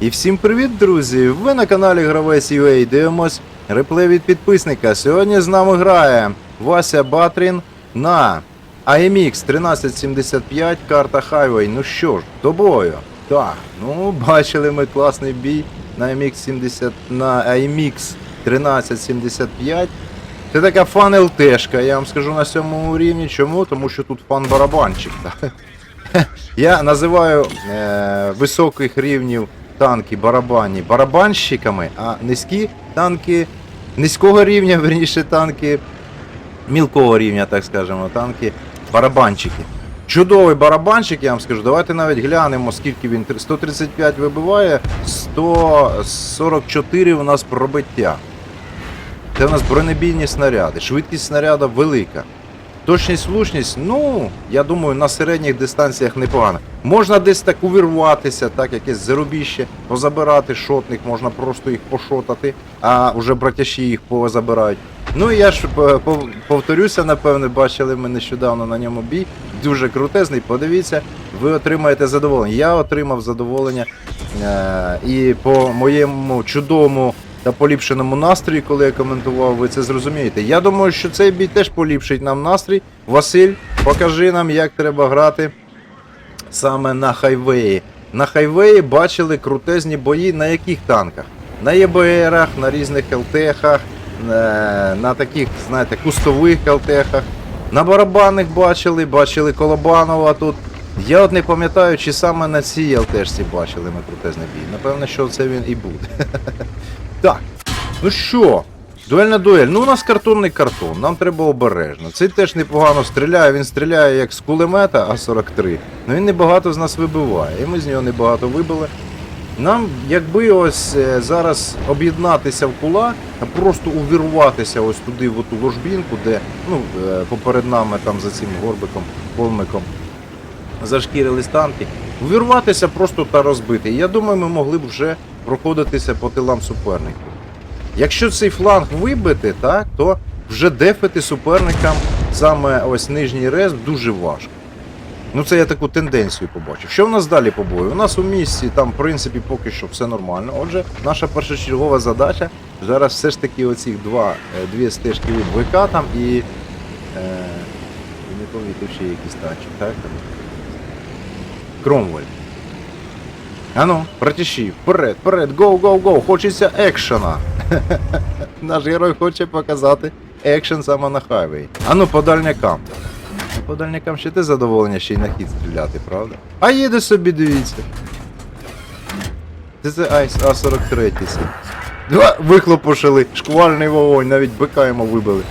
І всім привіт, друзі! Ви на каналі Гравець UA дивимось реплей від підписника. Сьогодні з нами грає Вася Батрін на AMX 1375 карта Highway. Ну що ж, до бою. Так, ну бачили ми класний бій на AMX 70 на AMX 1375. Це така фан ЛТшка, я вам скажу на сьомому рівні. Чому? Тому що тут фан барабанчик. Так? Я називаю е, високих рівнів танки барабанні барабанщиками, а низькі танки низького рівня, верніше танки мілкого рівня, так скажемо, танки барабанчики. Чудовий барабанчик, я вам скажу. Давайте навіть глянемо, скільки він 135 вибиває, 144 у нас пробиття. Це у нас бронебійні снаряди. Швидкість снаряда велика. Точність, влучність, ну, я думаю, на середніх дистанціях непогано. Можна десь так увірватися, так, якесь зарубіще, позабирати шотних, можна просто їх пошотати, а вже братяші їх позабирають. Ну і я ж е, повторюся, напевне, бачили ми нещодавно на ньому бій. Дуже крутезний. Подивіться, ви отримаєте задоволення. Я отримав задоволення е- і по моєму чудовому та поліпшеному настрої, коли я коментував, ви це зрозумієте. Я думаю, що цей бій теж поліпшить нам настрій. Василь, покажи нам, як треба грати саме на хайвеї. На хайвеї бачили крутезні бої на яких танках? На ЄБРах, на різних ЛТХах, на, на таких, знаєте, кустових ЛТХах. На барабанних бачили, бачили Колобанова тут. Я от не пам'ятаю, чи саме на цій ЛТшці бачили ми крутезний бій. Напевно, що це він і буде. Так, ну що, дуель на дуель. Ну, у нас картонний картон, нам треба обережно. Цей теж непогано стріляє, він стріляє як з кулемета А-43, але він небагато з нас вибиває. І ми з нього небагато вибили. Нам, якби ось е, зараз об'єднатися в кулак, а просто увірватися ось туди, в оту ложбінку, де ну, е, поперед нами там за цим горбиком, холмиком зашкірились танки, увірватися просто та розбити. Я думаю, ми могли б вже проходитися по тилам суперників. Якщо цей фланг вибити, так, то вже дефити суперникам саме ось нижній рез дуже важко. Ну це я таку тенденцію побачив. Що в нас далі по бою? У нас у місці там, в принципі, поки що все нормально. Отже, наша першочергова задача зараз все ж таки оці два, е, дві стежки від ВК там і. Е, не помітив ще якийсь танчик, так? Кромвель. Ану, братіші, вперед, вперед, гоу, гоу, гоу, хочеться екшена. Наш герой хоче показати екшен саме на хайвей. Ану, по дальнякам. По дальнякам ще те задоволення ще й на хід стріляти, правда? А їде собі, дивіться. Це це Айс А43 сі. Два вихлопушили, шквальний вогонь, навіть бика йому вибили.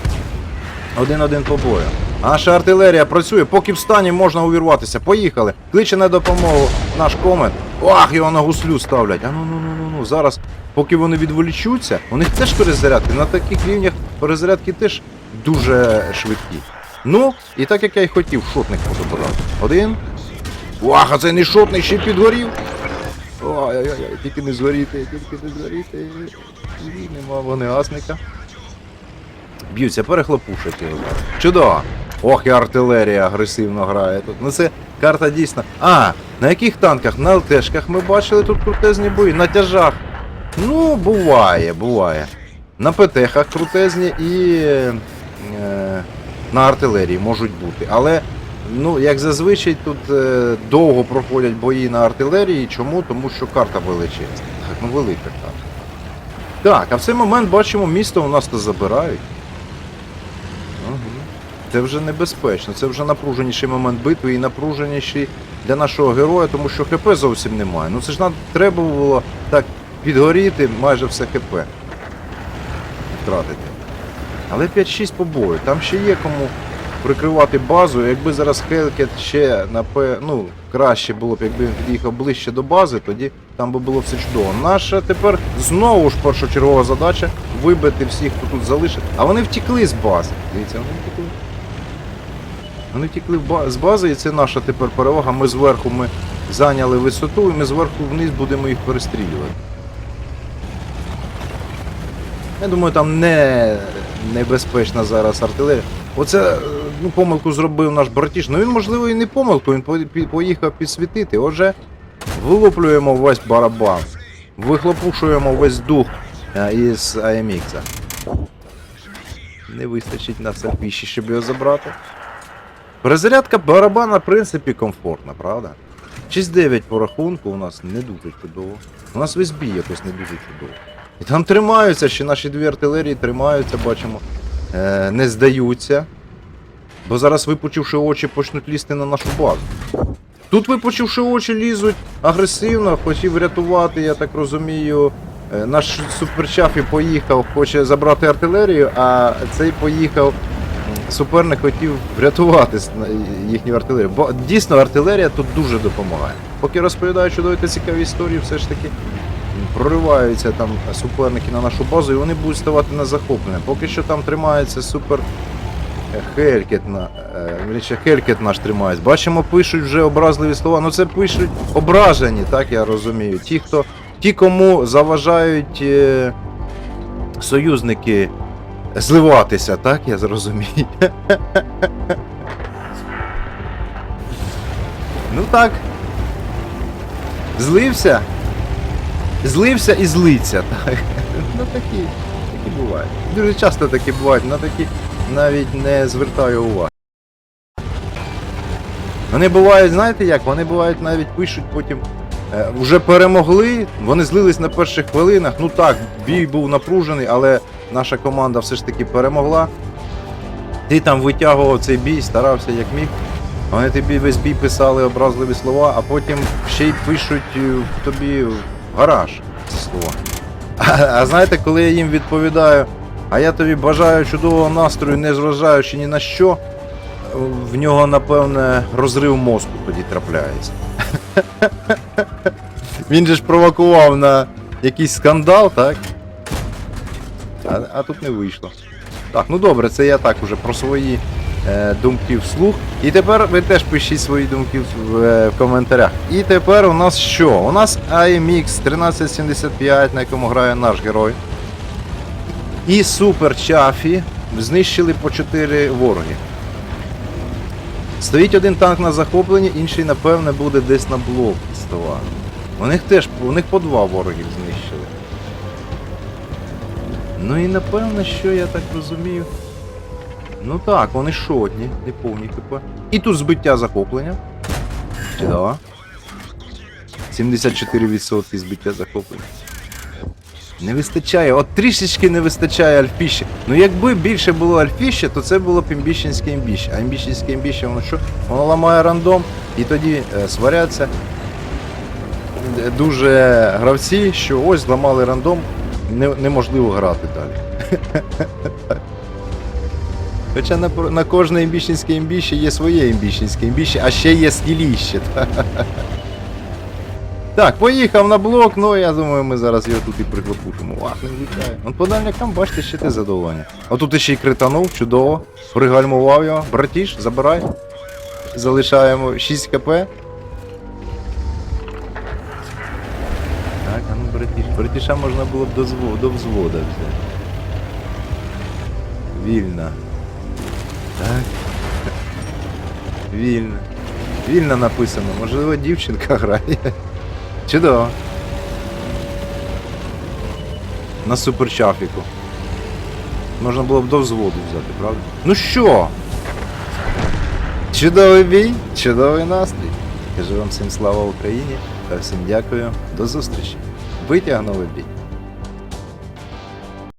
Один-один по бою. Наша артилерія працює, поки встані можна увірватися. Поїхали. Кличе на допомогу наш комет. Ах, його на гуслю ставлять. А ну ну ну ну ну. Зараз, поки вони відволічуться, у них теж перезарядки. На таких рівнях перезарядки теж дуже швидкі. Ну, і так як я й хотів, шотник позабирати. Один. Ах, а це не шотник, ще підгорів. Ой-ой-ой, тільки не згоріти, тільки не згоріти. Нема вогнегасника. Б'ються, перехлопушать його. Чудово! Ох, і артилерія агресивно грає тут. Ну це карта дійсно. А, на яких танках? На ЛТшках ми бачили тут крутезні бої, на тяжах. Ну, буває, буває. На ПТХах крутезні і е, на артилерії можуть бути. Але, ну, як зазвичай, тут е, довго проходять бої на артилерії. Чому? Тому що карта величезна. Так, ну велика карта. Так, а в цей момент бачимо, місто у нас то забирають. Це вже небезпечно, це вже напруженіший момент битви і напруженіший для нашого героя, тому що ХП зовсім немає. Ну це ж нам треба було так підгоріти майже все ХП. Втратити. Але 5-6 по бою. Там ще є кому прикривати базу. Якби зараз Хелкет ще напе... ну, краще було б, якби він під'їхав ближче до бази, тоді там би було все чудово. Наша тепер знову ж першочергова задача вибити всіх, хто тут залишив. А вони втекли з бази. Дивіться, вони втекли. Вони втекли з бази, і це наша тепер перевага. Ми зверху ми зайняли висоту, і ми зверху вниз будемо їх перестрілювати. Я думаю, там не небезпечна зараз артилерія. Оце е, ну, помилку зробив наш братіш. Ну він, можливо, і не помилку, він поїхав підсвітити. Отже, вилуплюємо весь барабан. вихлопушуємо весь дух е, із AMX. Не вистачить на альфіші, щоб його забрати. Перезарядка барабана, в принципі, комфортна, правда? 6-9 по рахунку у нас не дуже чудово. У нас весь бій якось не дуже чудово. І там тримаються, ще наші дві артилерії тримаються, бачимо, е, не здаються. Бо зараз, випучивши очі, почнуть лізти на нашу базу. Тут, випучивши очі, лізуть агресивно, хотів врятувати, я так розумію. е, Наш суперчафі поїхав, хоче забрати артилерію, а цей поїхав. Суперник хотів врятувати їхню артилерію. Бо дійсно артилерія тут дуже допомагає. Поки розповідаю чудові та цікаві історії, все ж таки прориваються там суперники на нашу базу і вони будуть ставати на захоплення. Поки що там тримається супер е, Хелькет, на, е, Хелькет наш тримається. Бачимо, пишуть вже образливі слова. Ну це пишуть ображені, так я розумію. Ті, хто, ті кому заважають е, союзники зливатися, так я зрозумію. Ну так. Злився. Злився і злиться, так. Ну такі, такі бувають. Дуже часто такі бувають, на такі навіть не звертаю уваги. Вони бувають, знаєте як? Вони бувають навіть пишуть потім. Е, вже перемогли, вони злились на перших хвилинах. Ну так, бій був напружений, але наша команда все ж таки перемогла. Ти там витягував цей бій, старався як міг. Вони тобі весь бій писали образливі слова, а потім ще й пишуть е, тобі гараж ці слова. А, а знаєте, коли я їм відповідаю, а я тобі бажаю чудового настрою, не зважаючи ні на що, в нього, напевне, розрив мозку тоді трапляється. Він же ж провокував на якийсь скандал, так? А, а тут не вийшло. Так, ну добре, це я так уже про свої е, думки вслух. І тепер ви теж пишіть свої думки в, е, в коментарях. І тепер у нас що? У нас AMX 1375, на якому грає наш герой. І Супер Чафі знищили по 4 вороги. Стоїть один танк на захопленні, інший, напевне, буде десь на блок ставати. У них теж у них по два ворогів знищили. Ну і напевно, що я так розумію. Ну так, вони шотні, не повні КП. І тут збиття захоплення. Чудово. 74% збиття захоплення. Не вистачає, от трішечки не вистачає альфіще. Ну якби більше було альфіще, то це було б імбіщенське імбіще. А імбіщенське імбіще, воно що? Воно ламає рандом, і тоді е, сваряться е, дуже гравці, що ось зламали рандом, не, неможливо грати далі. Хоча на, на кожне імбіщенське імбіще є своє імбіщенське імбіще, а ще є скіліще. Так, поїхав на блок, ну я думаю, ми зараз його тут і приклопушимо. Ах, не влітає. Он по дальнякам, бачите, ще те задоволення. А тут ще й кританув, чудово. Пригальмував його. Братіш, забирай. Залишаємо 6 кп. Ну братіш. Братіша можна було б до, зво, до взвода взяти. Вільно. Так. Вільно. Вільно написано. Можливо, дівчинка грає. Чудово. На суперчафіку. Можна було б до взводу взяти, правда? Ну що? Чудовий бій, чудовий настрій. Кажу вам всім слава Україні та всім дякую. До зустрічі. Витягнули бій.